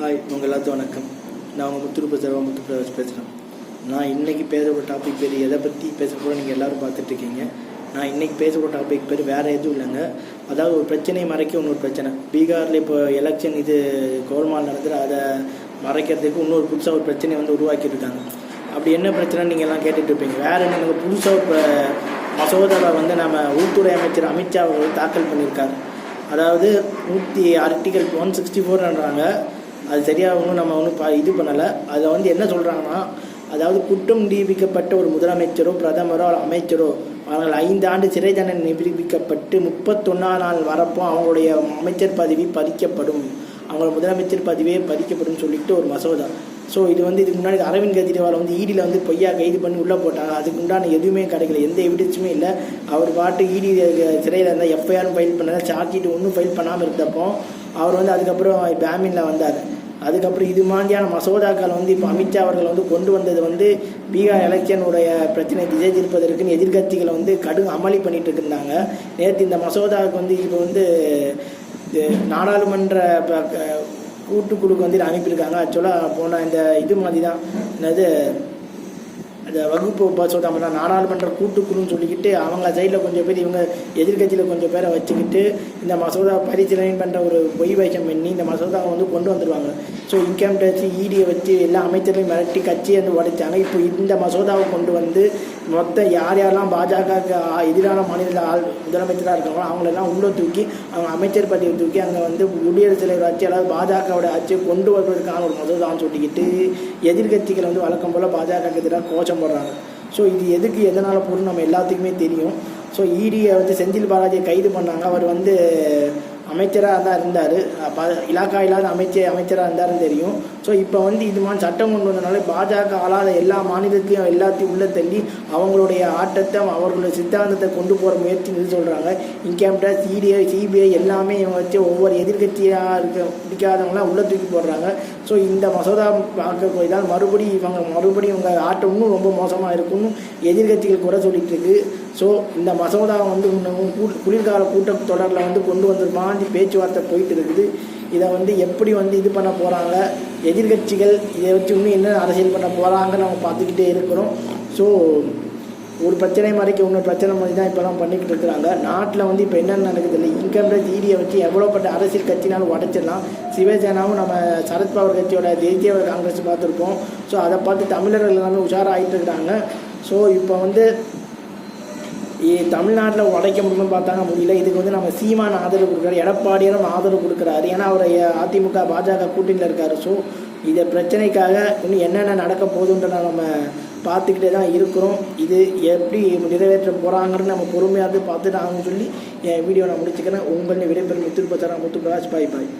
Hi உங்கள் எல்லாத்தையும் வணக்கம். நான் உங்கள் முத்துருப்பு சர்வா முத்துப்பிரகாஷ் பேசுகிறேன் நான் இன்றைக்கி பேசப்போகிற டாபிக் பேர் எதை பற்றி பேச நீங்கள் எல்லோரும் பார்த்துட்ருக்கீங்க. நான் இன்றைக்கி பேசப்போகிற டாபிக் பேர் வேறு எதுவும் இல்லைங்க. அதாவது ஒரு பிரச்சனையை மறைக்க இன்னொரு பிரச்சனை. பீகாரில் இப்போ எலெக்ஷன் இது கோல்மால் நடந்துட்டு அதை மறைக்கிறதுக்கு இன்னொரு புதுசாக ஒரு பிரச்சனையை வந்து உருவாக்கியிருக்காங்க. அப்படி என்ன பிரச்சனை நீங்கள் எல்லாம் கேட்டுட்டு இருப்பீங்க வேறு என்ன புதுசாக இப்போ மசோதாவை வந்து நம்ம உள்துறை அமைச்சர் அமித்ஷா அவர்கள் தாக்கல் பண்ணியிருக்காரு. அதாவது நூற்றி ஆர்டிகல் ஒன் சிக்ஸ்டி ஃபோர்ன்றாங்க அது சரியாக ஒன்றும் நம்ம ஒன்றும் பா இது பண்ணலை. அதில் வந்து என்ன சொல்கிறாங்கன்னா அதாவது குற்றம் நிரூபிக்கப்பட்ட ஒரு முதலமைச்சரோ பிரதமரோ அமைச்சரோ அவர்கள் ஐந்து ஆண்டு சிறை தண்டனை நிரூபிக்கப்பட்டு முப்பத்தொன்னா நாள் வரப்போ அவங்களுடைய அமைச்சர் பதவி பறிக்கப்படும். அவங்களோட முதலமைச்சர் பதவியே பறிக்கப்படும் சொல்லிட்டு ஒரு மசோதா. ஸோ இது வந்து இதுக்கு முன்னாடி அரவிந்த் கெஜ்ரிவால் வந்து ஈடியில் வந்து பொய்யா கைது பண்ணி உள்ளே போட்டாங்க. அதுக்கு உண்டான எதுவுமே கிடைக்கல. எந்த எவிடன்ஸுமே இல்லை. அவர் பாட்டு ஈடி சிறையில் இருந்தால் எஃப்ஐஆரும் ஃபைல் பண்ணல. சார்ஜ் ஷீட் ஒன்றும் ஃபைல் பண்ணாமல் இருந்தப்போ அவர் வந்து அதுக்கப்புறம் ஜாமீனில் வந்தார். அதுக்கப்புறம் இது மாதிரியான மசோதாக்கள் வந்து இப்போ அமித்ஷா அவர்கள் வந்து கொண்டு வந்தது வந்து பீகார் எலெக்ஷனுடைய பிரச்சனை திசை திருப்பதற்குன்னு எதிர்கட்சிகளை வந்து கடும் அமளி பண்ணிட்டு இருந்தாங்க நேற்று இந்த மசோதாவுக்கு வந்து இப்போ வந்து நாடாளுமன்ற கூட்டுக்குழுக்கு வந்து அனுப்பியிருக்காங்க ஆக்சுவலாக போன இந்த இது மாதிரி தான் என்னது அந்த வகுப்பு மசோதா தான் நாடாளுமன்ற கூட்டுக்குழுன்னு சொல்லிக்கிட்டு அவங்க சைடில் கொஞ்சம் பேர் இவங்க எதிர்கட்சியில் கொஞ்சம் பேரை வச்சுக்கிட்டு இந்த மசோதா பரிசீலனை பண்ணுற ஒரு பொய் வைக்கம் பண்ணி இந்த மசோதாவை வந்து கொண்டு வந்துடுவாங்க ஸோ இன்கம் டேக்ஸ் இடியை வச்சு எல்லா அமைச்சர்களையும் மிரட்டி கட்சியை வந்து உடைச்சாங்க. இப்போ இந்த மசோதாவை கொண்டு வந்து மொத்த யார் யாரெல்லாம் பாஜகவுக்கு எதிரான மாநில ஆள் முதலமைச்சராக இருக்காங்களோ அவங்களெல்லாம் உள்ளே தூக்கி அவங்க அமைச்சர் பட்டியலை தூக்கி அங்கே வந்து குடியரசுத் தலைவர் ஆட்சி அதாவது பாஜகவோட ஆட்சியை கொண்டு வருவதற்கான ஒரு மதுதான் சொல்லிக்கிட்டு எதிர்கட்சிகள் வந்து வழக்கம் போல் பாஜகவுக்கு எதிராக கோஷம் போடுறாங்க. ஸோ இது எதுக்கு எதனால் போகணும் நம்ம எல்லாத்துக்குமே தெரியும். ஸோ இடியை வந்து செந்தில் பாலாஜியை கைது பண்ணாங்க. அவர் வந்து அமைச்சராக தான் இருந்தார். ப இலாக்கா இல்லாத அமைச்சர் அமைச்சராக இருந்தாருன்னு தெரியும். ஸோ இப்போ வந்து இது மாதிரி சட்டம் கொண்டு வந்தனால பாஜக ஆளாத எல்லா மாநிலத்தையும் எல்லாத்தையும் உள்ளே தள்ளி அவங்களுடைய ஆட்டத்தை அவர்களுடைய சித்தாந்தத்தை கொண்டு போகிற முயற்சி இது சொல்கிறாங்க இன்கம் டேக்ஸ் சிடிஐ சிபிஐ எல்லாமே இவங்க வச்சு ஒவ்வொரு எதிர்கட்சியாக இருக்க பிடிக்காதவங்களாம் உள்ளே தூக்கி போடுறாங்க. ஸோ இந்த மசோதா பார்க்க போய் தான் மறுபடியும் இவங்க மறுபடியும் இவங்க ஆட்டம் இன்னும் ரொம்ப மோசமாக இருக்கும்னு எதிர்கட்சிகள் குறை சொல்லிட்டு இருக்கு. ஸோ இந்த மசோதா வந்து குளிர்கால கூட்டத்தொடரில் வந்து கொண்டு தாண்டி பேச்சுவார்த்தை போயிட்டு இருக்குது இதை வந்து எப்படி வந்து இது பண்ண போகிறாங்க எதிர்கட்சிகள் இதை வச்சு இன்னும் என்ன அரசியல் பண்ண போகிறாங்கன்னு நம்ம பார்த்துக்கிட்டே இருக்கிறோம். ஸோ ஒரு பிரச்சனை மாதிரிக்கு இன்னொரு பிரச்சனை மாதிரி தான் இப்போலாம் பண்ணிக்கிட்டு இருக்கிறாங்க. நாட்டில் வந்து இப்போ என்னென்ன நடக்குது இல்லை. இன்கம் டேக்ஸ் ஈடியை வச்சு எவ்வளோப்பட்ட அரசியல் கட்சினாலும் உடச்சிடலாம். சிவசேனாவும் நம்ம சரத்பவர் கட்சியோட தேசிய காங்கிரஸ் பார்த்துருப்போம். ஸோ அதை பார்த்து தமிழர்கள் எல்லாமே உஷாராகிட்டு இருக்கிறாங்க. ஸோ இப்போ வந்து தமிழ்நாட்டில் உடைக்க முடியும்னு பார்த்தாங்க முடியல. இதுக்கு வந்து நம்ம சீமான ஆதரவு கொடுக்குறாரு எடப்பாடியாரும் ஆதரவு கொடுக்குறாரு. ஏன்னா அவர் அதிமுக பாஜக கூட்டணியில் இருக்கார். ஸோ இதை பிரச்சனைக்காக இன்னும் என்னென்ன நடக்க போகுதுன்ற நம்ம பார்த்துக்கிட்டே தான் இருக்கிறோம். இது எப்படி நிறைவேற்ற போகிறாங்கன்னு நம்ம பொறுமையாக பார்த்துட்டு ஆகும்னு சொல்லி என் வீடியோ நான் முடிச்சுக்கிறேன். உங்களின் விடைபெறும் முத்து பிரச்சாரம் முத்து பிரகாஷ் பாய் பாய்.